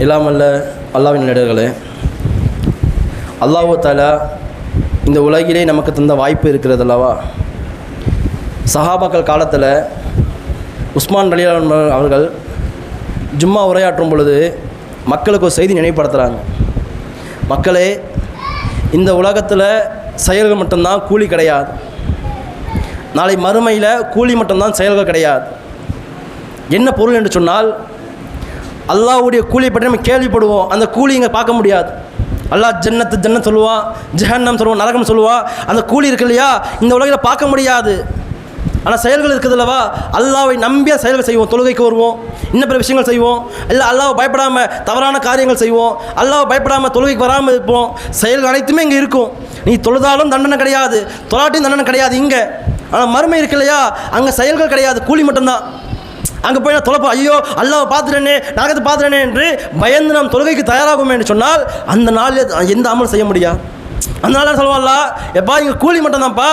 இல்லாமல்ல அல்லாவின் நடர்களே அல்லாஹு தாலா இந்த உலகிலே நமக்கு தந்த வாய்ப்பு இருக்கிறது அல்லவா? சஹாபாக்கள் காலத்தில் உஸ்மான் அலிலான் அவர்கள் ஜும்மா உரையாற்றும் பொழுது மக்களுக்கு ஒரு செய்தி நினைவுபடுத்துகிறாங்க மக்களே இந்த உலகத்தில் செயல்கள் மட்டும்தான் கூலி கிடையாது. நாளை மறுமையில் கூலி மட்டும்தான் செயல்கள் கிடையாது. என்ன பொருள் என்று சொன்னால் அல்லாவுடைய கூலியை பற்றி நம்ம கேள்விப்படுவோம். அந்த கூலி இங்கே பார்க்க முடியாது. அல்லாஹ் ஜன்னத்து ஜன்னத் சொல்லுவான் ஜஹன்னம் சொல்லுவான் நரகம் சொல்லுவான் அந்த கூலி இருக்கு இல்லையா? இந்த உலகில் பார்க்க முடியாது. ஆனால் செயல்கள் இருக்குது அல்லவா? அல்லாவை நம்பிய செயல்கள் செய்வோம் தொழுகைக்கு வருவோம் இன்னும் பிற விஷயங்கள் செய்வோம். இல்லை அல்லாவை பயப்படாமல் தவறான காரியங்கள் செய்வோம். அல்லாவை பயப்படாமல் தொழுகைக்கு வராமல் இருப்போம். செயல்கள் அனைத்துமே இங்கே இருக்கும். நீ தொழுதாலும் தண்டனை கிடையாது. தொலாட்டியும் தண்டனை கிடையாது இங்கே. ஆனால் மறுமை இருக்கு இல்லையா? அங்கே செயல்கள் கிடையாது. கூலி மட்டும்தான். அங்கே போய் நான் தொலைப்போம் ஐயோ அல்லாவை பார்த்துட்டேனே நரகத்தை பார்த்துட்டேனே என்று பயந்து நாம் தொழுகைக்கு தயாராகும் என்று சொன்னால் அந்த நாளில் எந்த அமல் செய்ய முடியா? அந்த நாளில் சொல்லுவான்ல எப்பா இங்கே கூலி மட்டும்தான்ப்பா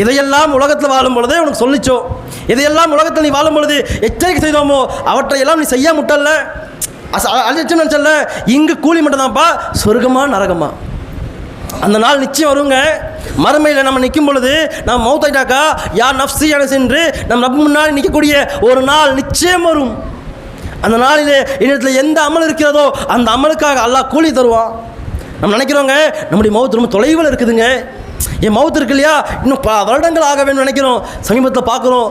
இதையெல்லாம் உலகத்தில் வாழும் பொழுதே உனக்கு சொல்லிச்சோ? இதையெல்லாம் உலகத்தில் நீ வாழும் பொழுது எச்சரிக்கை செய்தோமோ? அவற்றை எல்லாம் நீ செய்ய முட்டல்ல அழிச்சு நினச்சல்ல? இங்கு கூலி மட்டும்தான்ப்பா சொர்க்கமா நரகமா? அந்த நாள் நிச்சயம் வருங்க. மறுமையில் நம்ம நிற்கும் பொழுது நம்ம மௌத்தாயிட்டாக்கா யார் நப்சி என சென்று நம்ம ரப்பு முன்னாடி நிற்கக்கூடிய ஒரு நாள் நிச்சயம் வரும். அந்த நாளிலே என்னிடத்தில் எந்த அமல் இருக்கிறதோ அந்த அமலுக்காக அல்லாஹ் கூலி தருவான். நம்ம நினைக்கிறோங்க நம்முடைய மௌத்து ரொம்ப தொலைவில் இருக்குதுங்க. என் மௌத்து இருக்கு இல்லையா? இன்னும் பல வருடங்கள் ஆக நினைக்கிறோம். சமீபத்தில் பார்க்குறோம்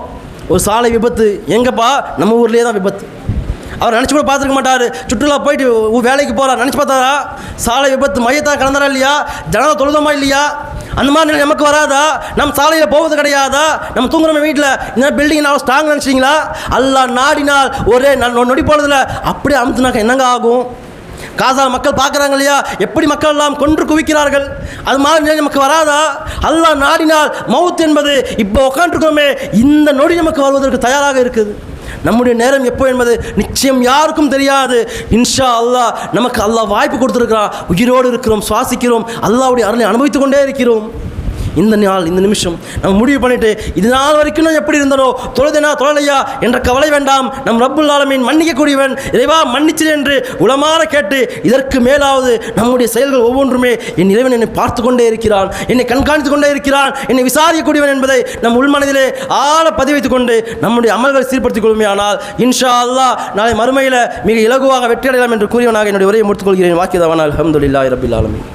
ஒரு சாலை விபத்து. எங்கப்பா? நம்ம ஊர்லேயே தான் விபத்து. அவர் நினச்சி கூட பார்த்துருக்க மாட்டார். சுற்றுலா போயிட்டு வேலைக்கு போகிறார் நினச்சி பார்த்தாரா? சாலை விபத்து மையத்தான் கலந்தாரா இல்லையா? ஜனதா தொழுதமா இல்லையா? அந்த மாதிரி நிலை நமக்கு வராதா? நம்ம சாலையில் போவது கிடையாதா? நம்ம தூங்குறோம் வீட்டில் இந்த பில்டிங் நான் ஸ்ட்ராங் நினச்சிங்களா? எல்லாம் நாடினால் ஒரே நொடி போனதில் அப்படியே அமுத்துனாக்க என்னங்க ஆகும்? காசா மக்கள் பார்க்குறாங்க இல்லையா? எப்படி மக்கள் எல்லாம் கொன்று குவிக்கிறார்கள்? அது மாதிரி நிலை நமக்கு வராதா? எல்லாம் நாடினால் மவுத் என்பது இப்போ உட்காந்துருக்கோமே இந்த நொடி நமக்கு வருவதற்கு தயாராக இருக்குது. நம்முடைய நேரம் எப்போ என்பது நிச்சயம் யாருக்கும் தெரியாது. இன்ஷா அல்லாஹ் நமக்கு அல்லாஹ் வாய்ப்பு கொடுத்துருக்கிறான். உயிரோடு இருக்கிறோம் சுவாசிக்கிறோம். அல்லாஹ்வுடைய அருளை அனுபவித்து கொண்டே இருக்கிறோம். இந்த நாள் இந்த நிமிஷம் நம்ம முடிவு பண்ணிட்டு இது நாள் வரைக்கும் நான் எப்படி இருந்தனோ தொழுதனா தொழலையா என்ற கவலை வேண்டாம். நம் ரப்புல் ஆலமீன் மன்னிக்கக்கூடியவன் இறைவா மன்னிச்சிரு என்று உளமாற கேட்டு இதற்கு மேலாவது நம்முடைய செயல்கள் ஒவ்வொன்றுமே என் இறைவன் என்னை பார்த்து கொண்டே இருக்கிறான் என்னை கண்காணித்து கொண்டே இருக்கிறான் என்னை விசாரிக்கக்கூடியவன் என்பதை நம் உள்மனதிலே ஆழ பதிவைத்துக் கொண்டு நம்முடைய அமல்களை சீர்படுத்திக் கொள்ளுமே ஆனால் இன்ஷா அல்லாஹ் நாளை மறுமையில் மிக இலகுவாக வெற்றியடையலாம் என்று கூறியவனாக என்னுடைய உரையை முடித்துக் கொள்கிறேன். வாக்கியதவன் அல்ஹம்துலில்லாஹி ரபில் ஆலமின்.